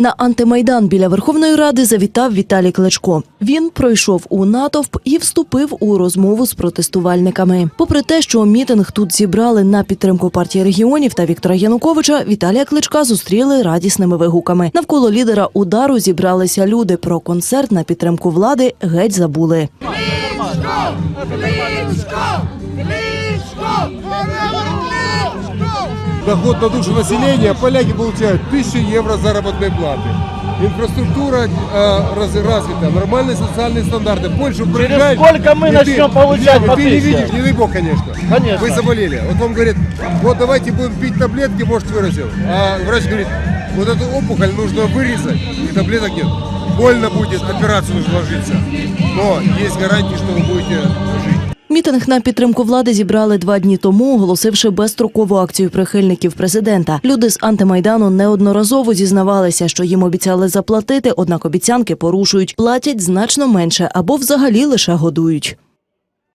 На антимайдан біля Верховної Ради завітав Віталій Кличко. Він пройшов у натовп і вступив у розмову з протестувальниками. Попри те, що мітинг тут зібрали на підтримку партії регіонів та Віктора Януковича, Віталія Кличка зустріли радісними вигуками. Навколо лідера удару зібралися люди. Про концерт на підтримку влади геть забули. Доход на душу населения поляки получают 1000 евро заработной платы. Инфраструктура э, раз- развита, нормальные социальные стандарты. Польшу проезжаешь, сколько мы начнем ты- получать по Ты не видишь, не дай бог, конечно. Конечно. Вы заболели. Вот вам говорят, вот давайте будем пить таблетки, может вырастет. А врач говорит, вот эту опухоль нужно вырезать, и таблеток нет. Больно будет, операцию нужно ложиться. Но есть гарантии, что вы будете жить. Мітинг на підтримку влади зібрали два дні тому, оголосивши безстрокову акцію прихильників президента. Люди з антимайдану неодноразово зізнавалися, що їм обіцяли заплатити, однак обіцянки порушують, платять значно менше або взагалі лише годують.